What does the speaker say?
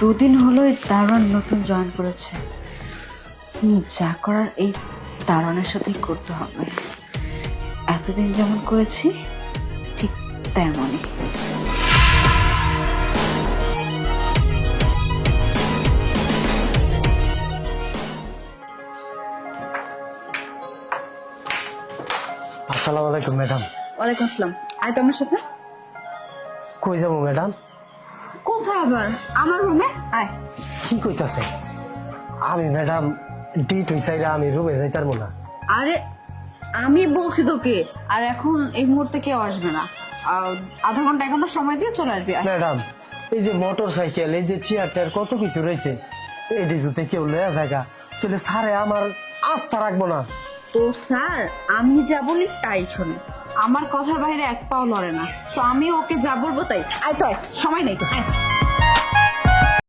দুদিন হলো এই দারোয়ান নতুন জয়েন করেছে। হুম, যা করার এই দারোয়ানের সাথেই করতে হবে। এতদিন যেমন করেছি ঠিক তেমনই। আসসালামু আলাইকুম ম্যাডাম। ওয়ালাইকুম আসসালাম। আয় তোমার সাথে? কই যাব ম্যাডাম? কোথায় আবার? আমার রুমে আয়। কি কইতাছে? আমি ম্যাডাম ডিট হইসাইরা আমি রুমে যাইতার না। আরে আমি বলছি তোকে আর এখন এই মুহূর্তে কেউ আসবে না। আর আধা ঘণ্টা ঘণ্টা সময় দিয়ে চলে আসবি আয়। ম্যাডাম এই যে মোটর সাইকেল এই যে চেয়ার টেয়ার কত কিছু রয়েছে এটি যদি কেউ লয়া জায়গা তাহলে স্যারে আমার আস্থা রাখব না। তো স্যার আমি যা বলি তাই শোনে। আমার কথার বাইরে এক পাও লড়ে না। তো আমি ওকে যা বলব তাই। আয় তো, সময় নেই তো, আয়।